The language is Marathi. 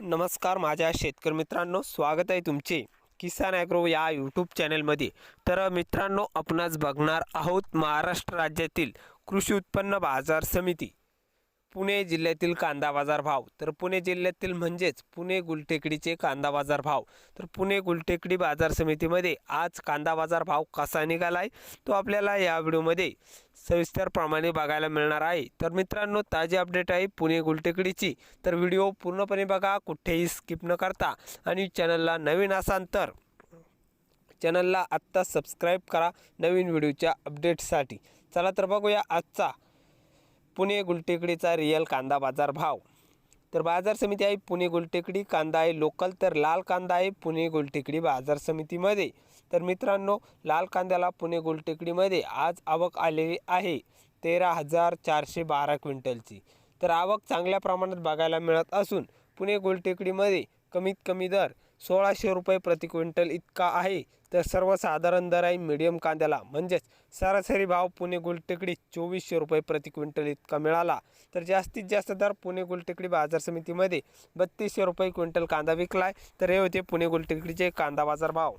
नमस्कार माझ्या शेतकरी मित्रांनो स्वागत आहे तुमचे किसान ॲग्रो या यूट्यूब चॅनलमध्ये तर मित्रांनो आपणास बघणार आहोत महाराष्ट्र राज्यातील कृषी उत्पन्न बाजार समिती. पुणे जिल्ह्यातील कांदा बाजार भाव. तर पुणे जिल्ह्यातील म्हणजेच पुणे गुलटेकडीचे कांदा बाजार भाव. तर पुणे गुलटेकडी बाजार समितीमध्ये आज कांदा बाजार भाव कसा निघाला आहे तो आपल्याला या व्हिडिओमध्ये सविस्तरप्रमाणे बघायला मिळणार आहे. तर मित्रांनो ताजी अपडेट आहे पुणे गुलटेकडीची. तर व्हिडिओ पूर्णपणे बघा कुठेही स्किप न करता. आणि चॅनलला नवीन असाल तर चॅनलला आत्ता सबस्क्राईब करा नवीन व्हिडिओच्या अपडेटसाठी. चला तर बघूया आजचा पुणे गुलटेकडीचा रिअल कांदा बाजार भाव. तर बाजार समिती आहे पुणे गुलटेकडी कांदा आहे लोकल तर लाल कांदा आहे पुणे गुलटेकडी बाजार समितीमध्ये. तर मित्रांनो लाल कांद्याला पुणे गुलटेकडीमध्ये आज आवक आलेली आहे तेरा हजार चारशे बारा क्विंटलची. तर आवक चांगल्या प्रमाणात बघायला मिळत असून पुणे गुलटेकडीमध्ये कमीत कमी दर सोळाशे रुपये प्रति क्विंटल इतका आहे. तर सर्वसाधारण दर आहे मीडियम कांद्याला म्हणजेच सरासरी भाव पुणे गुलटेकडी चोवीसशे रुपये प्रति क्विंटल इतका मिळाला. तर जास्तीत जास्त दर पुणे गुलटेकडी बाजार समितीमध्ये बत्तीसशे रुपये क्विंटल कांदा विकला आहे तर हे होते पुणे गुलटेकडीचे कांदा बाजार भाव.